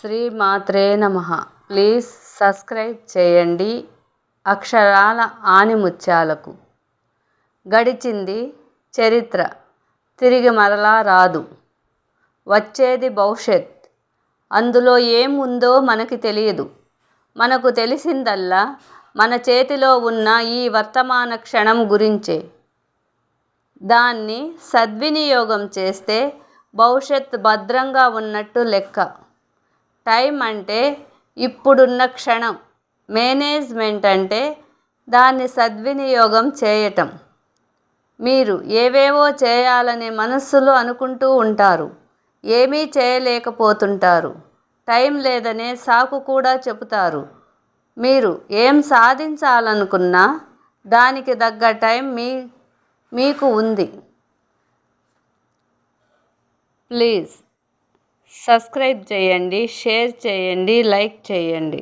శ్రీ మాత్రే నమ. Please subscribe చేయండి అక్షరాల ఆనిముత్యాలకు. గడిచింది చరిత్ర. తిరిగి మరలా రాదు. వచ్చేది భవిష్యత్. అందులో ఏముందో మనకి తెలియదు. మనకు తెలిసిందల్లా మన చేతిలో ఉన్న ఈ వర్తమాన క్షణం గురించే. దాన్ని సద్వినియోగం చేస్తే భవిష్యత్ భద్రంగా ఉన్నట్టు లెక్క. టైం అంటే ఇప్పుడున్న క్షణం. మేనేజ్మెంట్ అంటే దాన్ని సద్వినియోగం చేయటం. మీరు ఏవేవో చేయాలని మనస్సులో అనుకుంటూ ఉంటారు. ఏమీ చేయలేకపోతుంటారు. టైం లేదనే సాకు కూడా చెబుతారు. మీరు ఏం సాధించాలనుకున్నా దానికి తగ్గ టైం మీ మీకు ఉంది. ప్లీజ్. సబ్స్క్రైబ్ చేయండి షేర్ చేయండి లైక్ చేయండి.